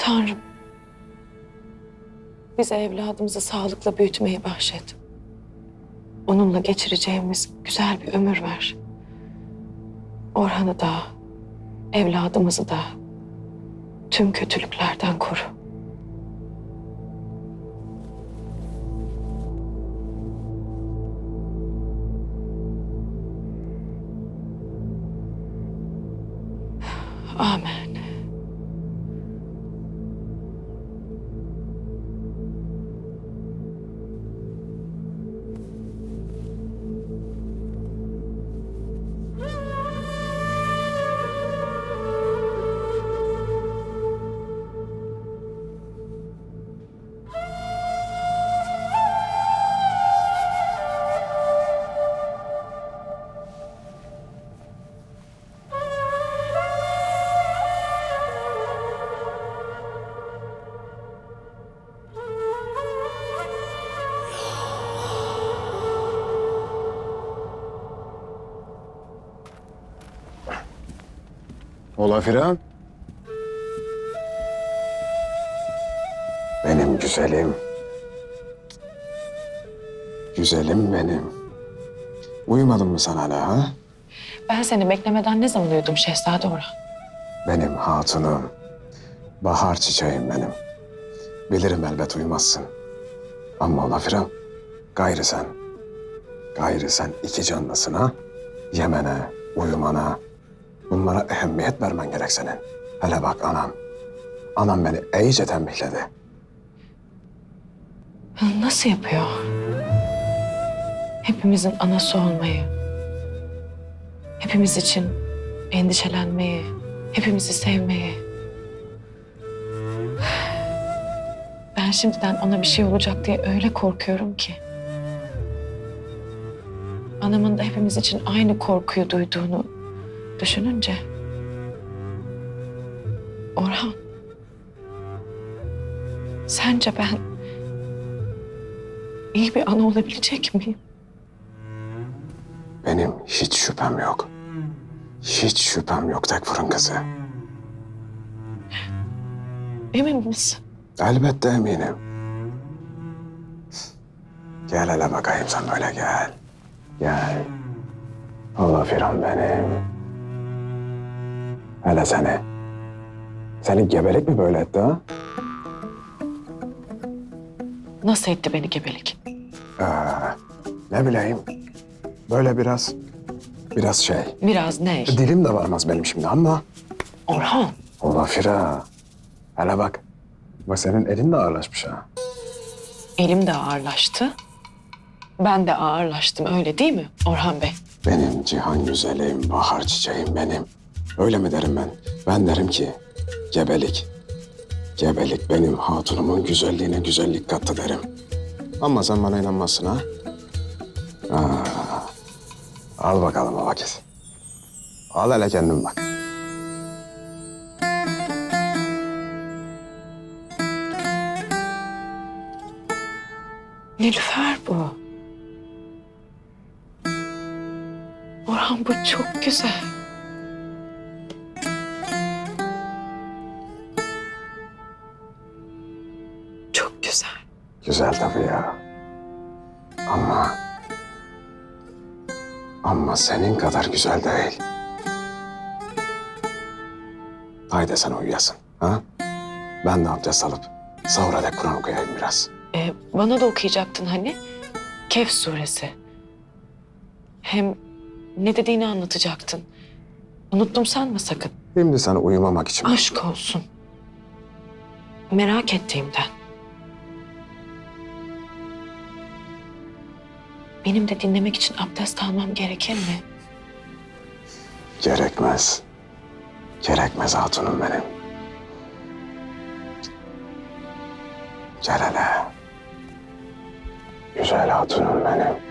Tanrım. Bize evladımızı sağlıkla büyütmeyi bahşet. Onunla geçireceğimiz güzel bir ömür ver. Orhan'ı da, evladımızı da tüm kötülüklerden koru. Amen. Ola Firan. Benim güzelim. Güzelim benim. Uyumadın mı sen hala ha? Ben seni beklemeden ne zaman uyudum Şehzade Orhan? Benim hatunum. Bahar çiçeğim benim. Bilirim elbet uyumazsın. Ama ola Firan, gayrı sen. Gayrı sen iki canlısın ha. Yemene, uyumana, bunlara ehemmiyet vermen gerek senin. Hele bak anam. Anam beni iyice tembihledi. Nasıl yapıyor? Hepimizin anası olmayı, hepimiz için endişelenmeyi, hepimizi sevmeyi. Ben şimdiden ona bir şey olacak diye öyle korkuyorum ki. Anamın da hepimiz için aynı korkuyu duyduğunu düşününce. Orhan. Sence ben iyi bir ana olabilecek miyim? Benim hiç şüphem yok. Hiç şüphem yok tek fırın kızı. Emin misin? Elbette eminim. Gel hele bakayım sen böyle gel. Gel. Allah firan benim. Hele seni. Seni gebelik mi böyle etti ha? Nasıl etti beni gebelik? Ee, ne bileyim. Böyle biraz, biraz şey. Biraz ne? Dilim de varmaz benim şimdi ama. Orhan. Allah fira. Hele bak. Bak senin elin de ağırlaşmış ha. Elim de ağırlaştı. Ben de ağırlaştım öyle değil mi Orhan Bey? Benim cihan güzelim, bahar çiçeğim benim. Öyle mi derim ben? Ben derim ki gebelik. Gebelik benim hatunumun güzelliğine güzellik kattı derim. Ama sen bana inanmazsın ha? Aa, al bakalım o vakit. Al hele kendin bak. Nilüfer bu. Orhan bu çok güzel. Güzel tabii ya. Ama... Ama senin kadar güzel değil. Haydi sen uyuyasın. Ha? Ben de abdest alıp sahura dek Kur'an okuyayım biraz. Ee, bana da okuyacaktın hani. Kehf suresi. Hem ne dediğini anlatacaktın. Unuttum sanma sakın. Şimdi sen uyumamak için... Aşk olsun. Merak ettiğimden. Benim de dinlemek için abdest almam gerekir mi? Gerekmez. Gerekmez hatunum benim. Gel hele. Güzel hatunum benim.